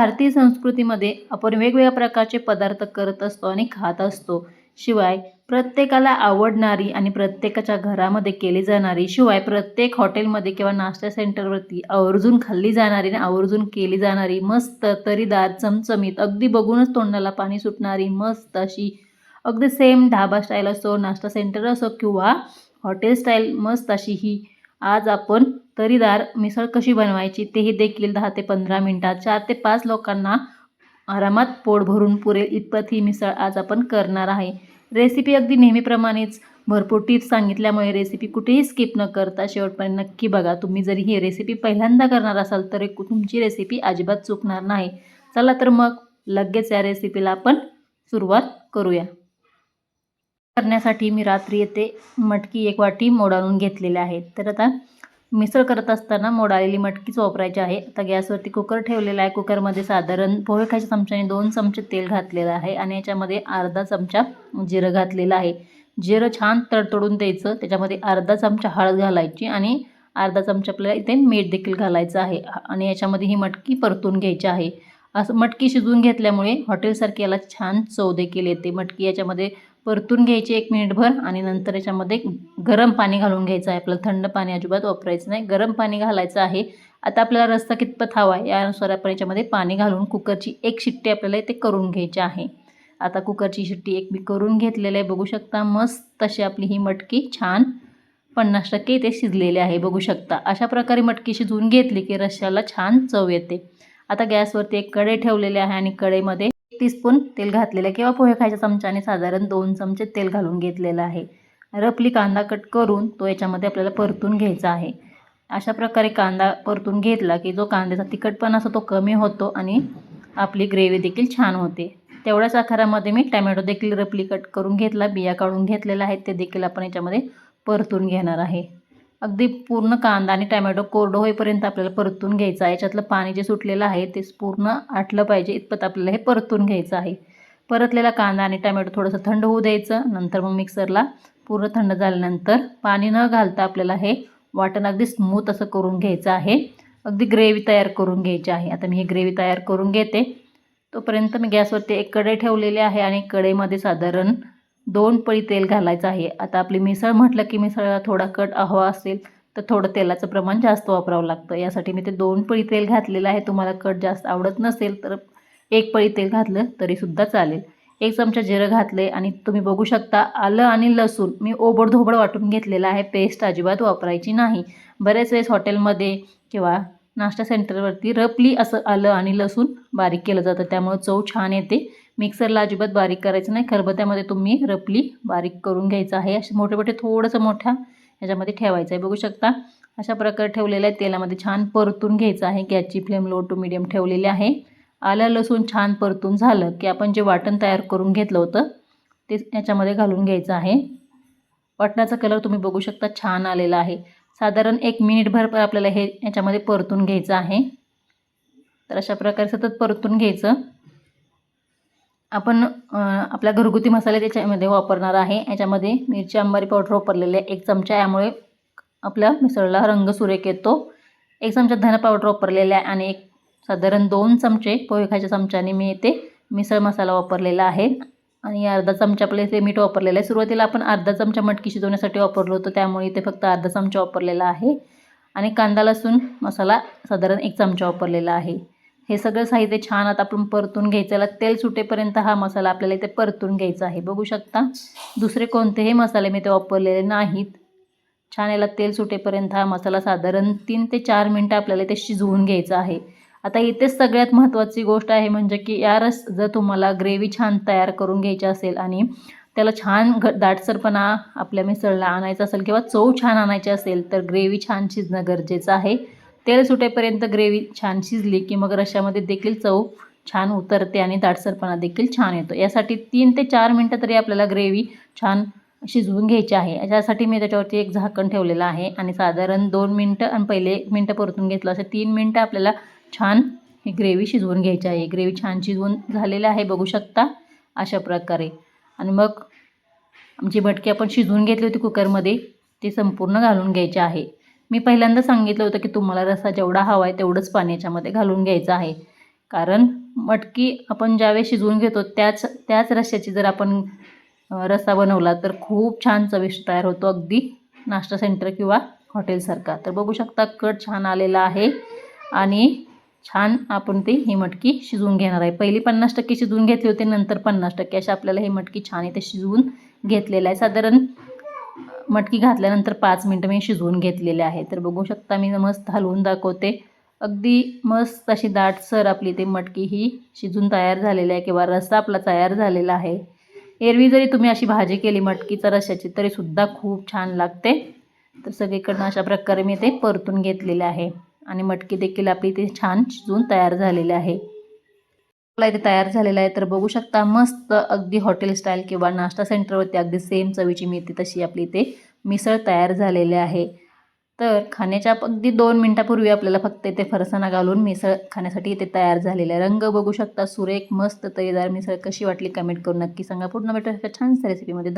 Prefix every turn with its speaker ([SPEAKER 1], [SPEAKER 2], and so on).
[SPEAKER 1] भारतीय संस्कृतीमध्ये आपण वेगवेगळ्या प्रकारचे पदार्थ करत असतो आणि खात असतो. शिवाय प्रत्येकाला आवडणारी आणि प्रत्येकाच्या घरामध्ये केली जाणारी शिवाय प्रत्येक हॉटेलमध्ये किंवा नाश्ता सेंटरवरती आवर्जून खाल्ली जाणारी आणि आवर्जून केली जाणारी मस्त तरीदार चमचमीत अगदी बघूनच तोंडाला पाणी सुटणारी मस्त अशी अगदी सेम ढाबा स्टाईल असो नाश्ता सेंटर असो किंवा हॉटेल स्टाईल मस्त अशी ही आज आपण तरीदार मिसळ कशी बनवायची तेही देखील दहा ते पंधरा मिनटात चार ते पाच लोकांना आरामात पोट भरून पुरेल इतपत ही मिसळ आज आपण करणार आहे. रेसिपी अगदी नेहमीप्रमाणेच भरपूर टिप्स सांगितल्यामुळे रेसिपी कुठेही स्किप न करता शेवटपर्यंत नक्की बघा. तुम्ही जरी ही रेसिपी पहिल्यांदा करणार असाल तर तुमची रेसिपी अजिबात चुकणार नाही. चला तर मग लगेच या रेसिपीला आपण सुरुवात करूया. करण्यासाठी मी रात्री येथे मटकी एक वाटी मोडाळून घेतलेल्या आहेत तर आता मिसळ करत असताना मोडालेली मटकीच वापरायची आहे. आता गॅसवरती कुकर ठेवलेला आहे. कुकरमध्ये साधारण पोहे खायच्या चमच्याने दोन चमचे तेल घातलेलं आहे आणि याच्यामध्ये अर्धा चमचा जिरं घातलेलं आहे. जिरं छान तडतडून द्यायचं. त्याच्यामध्ये अर्धा चमचा हळद घालायची आणि अर्धा चमचा आपल्याला इथे मीठ देखील घालायचं आहे. आणि याच्यामध्ये ही मटकी परतून घ्यायची आहे. असं मटकी शिजवून घेतल्यामुळे हॉटेलसारखी याला छान चव देखील येते. मटकी याच्यामध्ये परतून घ्यायची एक मिनिटभर आणि नंतर याच्यामध्ये गरम पाणी घालून घ्यायचं आहे. आपल्याला थंड पाणी अजिबात वापरायचं नाही. गरम पाणी घालायचं आहे. आता आपल्याला रस्ता कितपत हवा आहे यानुसार आपण याच्यामध्ये पाणी घालून कुकरची एक शिट्टी आपल्याला इथे करून घ्यायची आहे. आता कुकरची शिट्टी एक मी करून घेतलेली आहे. बघू शकता मस्त तशी आपली ही मटकी छान पन्नास टक्के इथे शिजलेली आहे. बघू शकता. अशा प्रकारे मटकी शिजवून घेतली की रश्याला छान चव येते. आता गॅसवरती एक कढई ठेवलेली आहे आणि कढईमध्ये टीस्पून तेल घातलेलं आहे किंवा पोहे खायच्या चमच्याने साधारण दोन चमचे तेल घालून घेतलेलं आहे. रफली कांदा कट करून तो याच्यामध्ये आपल्याला परतून घ्यायचा आहे. अशा प्रकारे कांदा परतून घेतला की जो कांद्याचा तिखटपणा असतो तो कमी होतो आणि आपली ग्रेव्ही देखील छान होते. तेवढ्याच आकारामध्ये मी टॅमॅटो देखील रपली कट करून घेतला बिया काढून घेतलेला आहे ते देखील आपण याच्यामध्ये परतून घेणार आहे. अगदी पूर्ण कांदा आणि टॅमॅटो कोरडं होईपर्यंत आपल्याला परतून घ्यायचं आहे. याच्यातलं पाणी जे सुटलेलं आहे ते पूर्ण आटलं पाहिजे. इतपत आपल्याला हे परतून घ्यायचं आहे. परतलेला कांदा आणि टॅमॅटो थोडंसं थंड होऊ द्यायचं. नंतर मग मिक्सरला पूर्ण थंड झाल्यानंतर पाणी न घालता आपल्याला हे वाटण अगदी स्मूथ असं करून घ्यायचं आहे. अगदी ग्रेव्ही तयार करून घ्यायची आहे. आता मी ही ग्रेव्ही तयार करून घेते. तोपर्यंत मी गॅसवरती एक कढई ठेवलेली आहे आणि कढईमध्ये साधारण दोन पळी तेल घालायचं आहे. आता आपली मिसळ म्हटलं की मिसळला थोडा कट हवा असेल तर थोडं तेलाचं प्रमाण जास्त वापरावं लागतं. यासाठी मी ते दोन पळी तेल घातलेलं आहे. तुम्हाला कट जास्त आवडत नसेल तर एक पळी तेल घातलं तरीसुद्धा चालेल. एक चमचा जिरं घातले आणि तुम्ही बघू शकता आलं आणि लसूण. मी ओबडधोबड वाटून घेतलेलं आहे. पेस्ट अजिबात वापरायची नाही. बरेच वेळेस हॉटेलमध्ये किंवा नाश्ता सेंटरवरती रपली असं आलं आणि लसूण बारीक केलं जातं. त्यामुळं चव छान येते. मिक्सरला अजिबात बारीक करायचं नाही. खरबत्यामध्ये तुम्ही रपली बारीक करून घ्यायचं आहे. असे मोठे मोठे थोडंसं मोठ्या ह्याच्यामध्ये ठेवायचं आहे. बघू शकता अशा प्रकारे ठेवलेलं आहे तेलामध्ये छान परतून घ्यायचं आहे. गॅसची फ्लेम लो टू मिडियम ठेवलेली आहे. आलं लसूण छान परतून झालं की आपण जे वाटण तयार करून घेतलं होतं ते याच्यामध्ये घालून घ्यायचं आहे. वाटणाचा कलर तुम्ही बघू शकता छान आलेला आहे. साधारण एक मिनिटभर आपल्याला हे याच्यामध्ये परतून घ्यायचं आहे. तर अशा प्रकारे सतत परतून घ्यायचं. आपण आपल्या घरगुती मसाले त्याच्यामध्ये वापरणार आहे. याच्यामध्ये मिरची अंबारी पावडर वापरलेले आहे. एक चमचा यामुळे आपल्या मिसळला रंग सुरेख येतो. एक चमचा धन पावडर वापरलेला आहे आणि एक साधारण दोन चमचे पोहे खायच्या चमच्याने मी इथे मिसळ मसाला वापरलेला आहे. आणि अर्धा चमचा आपल्या इथे मीठ वापरलेलं आहे. सुरुवातीला आपण अर्धा चमचा मटकी शिजवण्यासाठी वापरलो होतो. त्यामुळे इथे फक्त अर्धा चमचा वापरलेला आहे. आणि कांदा लसूण मसाला साधारण एक चमचा वापरलेला आहे. हे सगळं साहित्य छान आता आपण परतून घ्यायचं. याला तेल सुटेपर्यंत हा मसाला आपल्याला इथे परतून घ्यायचा आहे. बघू शकता. दुसरे कोणतेही मसाले मी ते वापरलेले नाहीत. छान याला तेल सुटेपर्यंत हा मसाला साधारण तीन ते चार मिनटं आपल्याला इथे शिजवून घ्यायचा आहे. आता इथेच सगळ्यात महत्त्वाची गोष्ट आहे म्हणजे की या रस जर तुम्हाला ग्रेव्ही छान तयार करून घ्यायची असेल आणि त्याला छान घ दाटसरपणा आपल्या मिसळला आणायचा असेल किंवा चव छान आणायची असेल तर ग्रेव्ही छान शिजणं गरजेचं आहे. तेल सुटेपर्यंत ग्रेव्ही छान शिजली की मग रश्यामध्ये देखील चव छान उतरते आणि दाटसरपणा देखील छान येतो. यासाठी तीन ते चार मिनटं तरी आपल्याला ग्रेव्ही छान शिजवून घ्यायची आहे. याच्यासाठी मी त्याच्यावरती एक झाकण ठेवलेलं आहे आणि साधारण दोन मिनटं आणि पहिले एक मिनटं परतून घेतलं असं तीन मिनटं आपल्याला छान ही ग्रेव्ही शिजवून घ्यायची आहे. ग्रेव्ही छान शिजवून झालेलं आहे बघू शकता अशा प्रकारे. आणि मग आमची मटकी आपण शिजवून घेतली होती कुकरमध्ये ती संपूर्ण घालून घ्यायची आहे. मी पहिल्यांदा सांगितलं होतं की तुम्हाला रसा जेवढा हवा आहे तेवढंच पाणी याच्यामध्ये घालून घ्यायचं आहे. कारण मटकी आपण ज्यावेळेस शिजवून घेतो त्याच त्याच रश्श्याची जर आपण रस्सा बनवला तर खूप छान चविष्ट तयार होतो अगदी नाश्ता सेंटर किंवा हॉटेलसारखा. तर बघू शकता कट छान आलेला आहे आणि छान आपण ती ही मटकी शिजवून घेणार आहे. पहिली पन्नास टक्के शिजवून घेतली होती नंतर पन्नास टक्के अशी आपल्याला ही मटकी छान इथे शिजवून घेतलेलं आहे. साधारण मटकी घातल्यानंतर पाच मिनटं मी शिजवून घेतलेले आहे तर बघू शकता मी मस्त हलवून दाखवते. अगदी मस्त अशी दाटसर आपली ते मटकी ही शिजून तयार झालेली आहे किंवा रस्सा आपला तयार झालेला आहे. एरवी जरी तुम्ही अशी भाजी केली मटकीचा रश्याची तरीसुद्धा खूप छान लागते. तर सगळीकडनं अशा प्रकारे मी ते परतून घेतलेले आहे. आणि मटकी देखील आपली ते छान शिजून तयार झालेले आहे. आपला इथे तयार झालेला आहे. तर बघू शकता मस्त अगदी हॉटेल स्टाईल किंवा नाश्ता सेंटरवरती अगदी सेम चवीची मिळते तशी आपली इथे मिसळ तयार झालेली आहे. तर खाण्याच्या अगदी दोन मिनटापूर्वी आपल्याला फक्त इथे फरसाणा घालून मिसळ खाण्यासाठी इथे तयार झालेला आहे. रंग बघू शकता सुरेख मस्त तरीदार मिसळ कशी वाटली कमेंट करून नक्की सांगा. पूर्ण भेटू एका छानशा रेसिपीमध्ये